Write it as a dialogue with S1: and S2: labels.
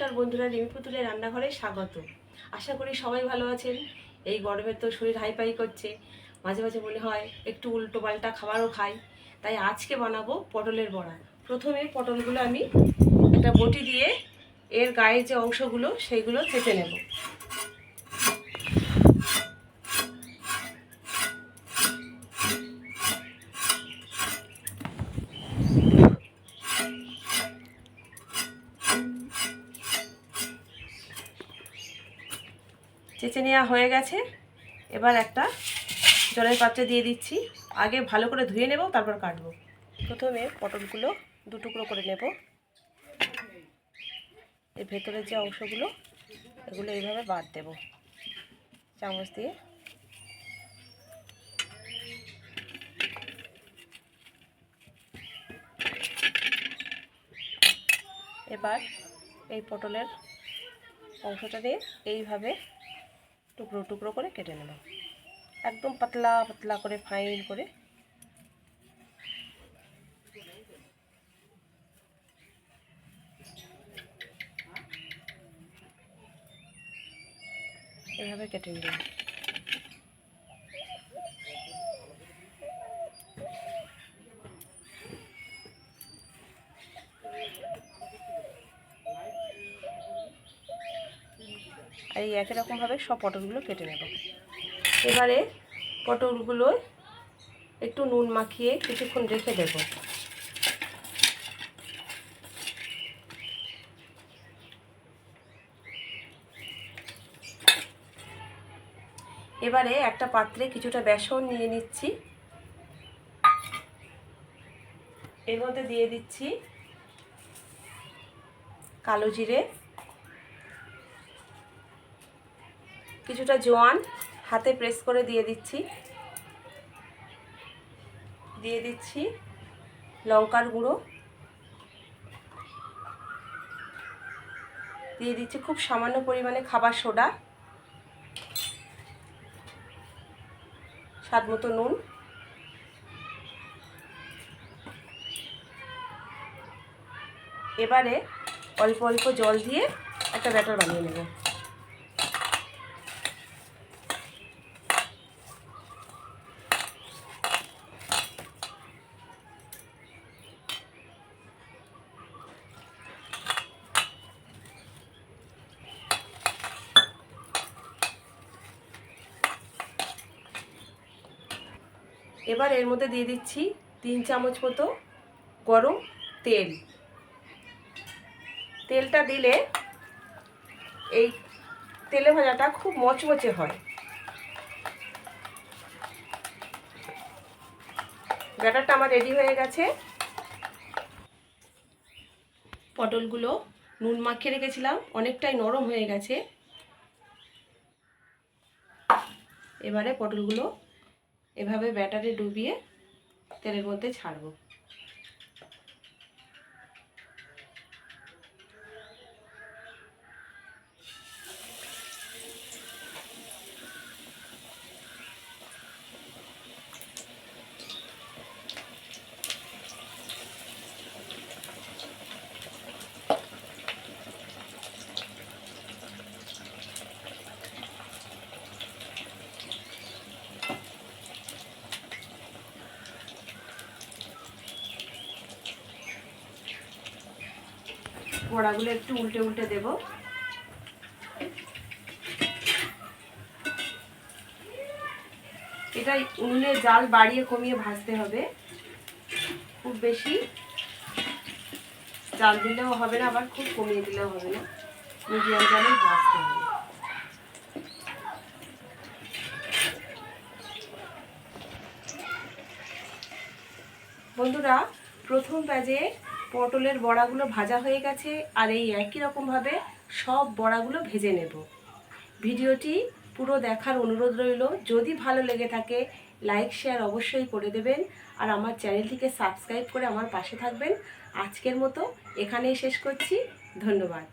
S1: নমস্কার বন্ধুরা রিমি পুতুলের রান্নাঘরে স্বাগত। আশা করি সবাই ভালো আছেন। এই গরমে তো শরীর হাইফাই করছে। মাঝে মাঝে মনে হয় একটু উল্টো পাল্টা খাবারও খাই। তাই আজকে বানাবো পটলের বড়া। প্রথমে পটলগুলো আমি একটা বটি দিয়ে এর গায়ের যে অংশগুলো, সেইগুলো চেপে নেব। চেঁচে নেওয়া হয়ে গেছে। এবার একটা জলের পাত্রে দিয়ে দিচ্ছি। আগে ভালো করে ধুয়ে নেব, তারপর কাটবো। প্রথমে পটলগুলো দু টুকরো করে নেব। এর ভেতরের যে অংশগুলো, এগুলো এইভাবে বাদ দেব। চামচ দিয়ে। এবার এই পটলের অংশটা দিয়ে এইভাবে টুকরো টুকরো করে কেটে নেব। একদম পাতলা পাতলা করে ফাইন করে। এভাবে কেটে নিলাম। আর এই একই রকমভাবে সব পটলগুলো কেটে নেব। এবারে পটলগুলো একটু নুন মাখিয়ে কিছুক্ষণ রেখে দেব। এবারে একটা পাত্রে কিছুটা বেসন নিয়ে নিচ্ছি। এর মধ্যে দিয়ে দিচ্ছি কালো জিরে কিছুটা জোয়ান হাতে প্রেস করে দিয়ে দিচ্ছি। দিয়ে দিচ্ছি লঙ্কার গুঁড়ো। দিয়ে দিচ্ছি খুব সামান্য পরিমাণে খাবার সোডা। স্বাদ মতো নুন। এবারে অল্প অল্প জল দিয়ে একটা ব্যাটার বানিয়ে নেব। এবার এর মধ্যে দিয়ে দিচ্ছি তিন চামচ মতো গরম তেল। তেলটা দিলে এই তেলে ভাজাটা খুব মচমচে হয়। ব্যাটারটা আমার রেডি হয়ে গেছে। পটলগুলো নুন মাখিয়ে রেখেছিলাম, অনেকটাই নরম হয়ে গেছে। এবারে পটলগুলো এভাবে ব্যাটারে ডুবিয়ে তেলের মধ্যে ছাড়বো। বড়াগুলো একটু উল্টে উল্টে দেব। এটা উনুনে জাল বাড়িয়ে কমিয়ে ভাজতে হবে। খুব বেশি জাল দিলেও হবে না, আবার খুব কমিয়ে দিলেও হবে না। মিডিয়াম জালে ভাজতে হবে। বন্ধুরা, প্রথম ব্যাজে পটলের বড়াগুলো ভাজা হয়ে গেছে আর এই একই রকমভাবে সব বড়াগুলো ভেজে নেব। ভিডিওটি পুরো দেখার অনুরোধ রইল। যদি ভালো লেগে থাকে, লাইক, শেয়ার অবশ্যই করে দেবেন আর আমার চ্যানেলটিকে সাবস্ক্রাইব করে আমার পাশে থাকবেন। আজকের মতো এখানেই শেষ করছি। ধন্যবাদ।